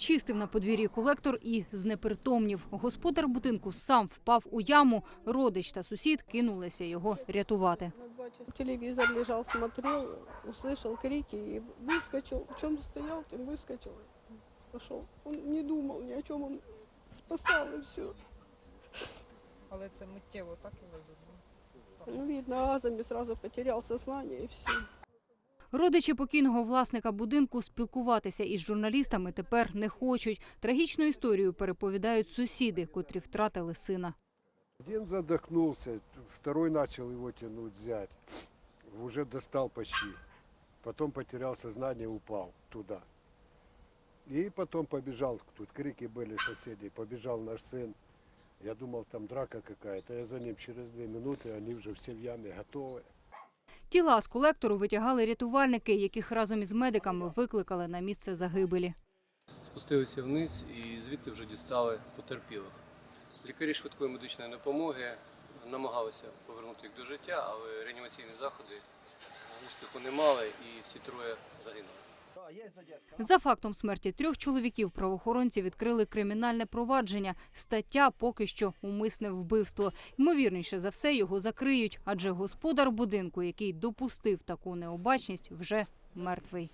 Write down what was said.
Чистив на подвір'ї колектор і знепритомнів. Господар будинку сам впав у яму. Родич та сусід кинулися його рятувати. Телевизор лежал, смотрел, услышал крики и выскочил. В чем стоял, тем выскочил. Пошел. Он не думал ни о чем, он спасал и все. Але це миттєво так і вивезли. Ну, видно, азами сразу потерял сознание и все. Родичі покійного власника будинку спілкуватися із журналістами тепер не хочуть. Трагічну історію переповідають сусіди, котрі втратили сина. Один задохнулся, второй начал его тянуть взять. Уже достал почти. Потом потерял сознание, упал туда. И потом побежал, тут крики были соседей, побежал наш сын. Я думал, там драка какая-то. Я за ним через две минуты, они уже все в яме готовы. Тіла з колектору витягали рятувальники, яких разом із медиками викликали на місце загибелі. Спустилися вниз і звідти вже дістали потерпілих. Лікарі швидкої медичної допомоги намагалися повернути їх до життя, але реанімаційні заходи успіху не мали і всі троє загинули. За фактом смерті трьох чоловіків правоохоронці відкрили кримінальне провадження. Стаття поки що умисне вбивство. Ймовірніше за все його закриють, адже господар будинку, який допустив таку необачність, вже мертвий.